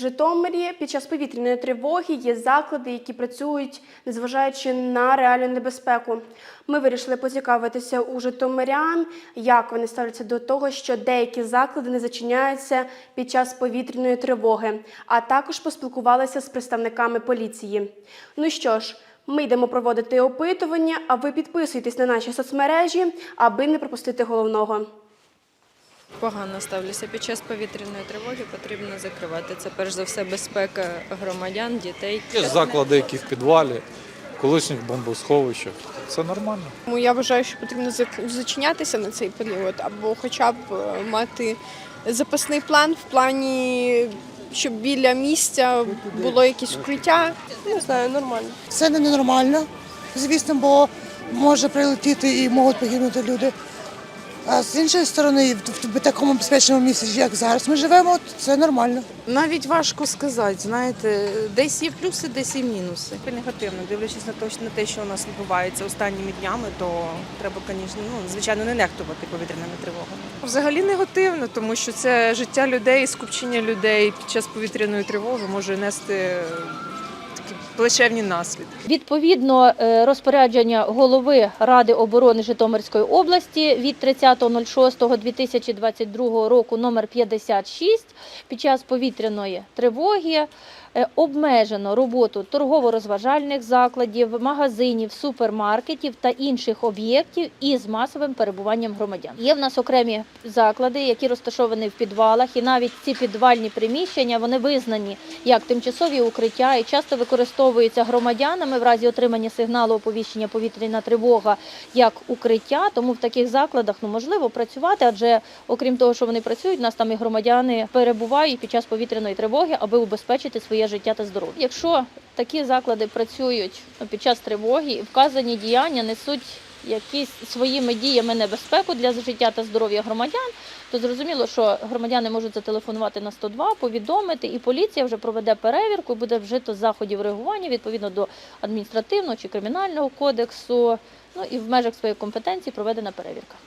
В Житомирі під час повітряної тривоги є заклади, які працюють, незважаючи на реальну небезпеку. Ми вирішили поцікавитися у житомирян, як вони ставляться до того, що деякі заклади не зачиняються під час повітряної тривоги, а також поспілкувалися з представниками поліції. Ну що ж. Ми йдемо проводити опитування, а ви підписуйтесь на наші соцмережі, аби не пропустити головного. Погано ставлюся. Під час повітряної тривоги потрібно закривати. Це перш за все безпека громадян, дітей. Є ж заклади, які в підвалі, колишніх бомбосховищах. Це нормально. Тому я вважаю, що потрібно зачинятися на цей період, або хоча б е, мати запасний план в плані, щоб біля місця було якесь укриття. Не знаю, нормально. Це не ненормально, звісно, бо може прилетіти і можуть погинути люди. А з іншої сторони, в, такому безпечному місці, як зараз ми живемо, це нормально. Навіть важко сказати, знаєте, десь є плюси, десь є мінуси. Негативно, дивлячись на те, на те, що у нас відбувається останніми днями, то треба, звісно, ну, звичайно, не нехтувати повітряними тривогами. Взагалі негативно, тому що це життя людей, скупчення людей під час повітряної тривоги може нести такі плачевні наслідки. Відповідно е, розпорядження голови Ради оборони Житомирської області від 30.06.2022 року номер 56 під час повітряної тривоги е, обмежено роботу торгово-розважальних закладів, магазинів, супермаркетів та інших об'єктів із масовим перебуванням громадян. Є в нас окремі заклади, які розташовані в підвалах, і навіть ці підвальні приміщення вони визнані як тимчасові укриття і часто використовуються громадянами в разі отримання сигналу оповіщення повітряна тривога як укриття. Тому в таких закладах ну можливо працювати, адже окрім того, що вони працюють, у нас там і громадяни перебувають під час повітряної тривоги, аби убезпечити своє життя та здоров'я. Якщо такі заклади працюють ну, під час тривоги, вказані діяння несуть якісь своїми діями небезпеку для життя та здоров'я громадян, то зрозуміло, що громадяни можуть зателефонувати на 102, повідомити, і поліція вже проведе перевірку, буде вжито заходів реагування відповідно до адміністративного чи кримінального кодексу. Ну і в межах своєї компетенції проведена перевірка.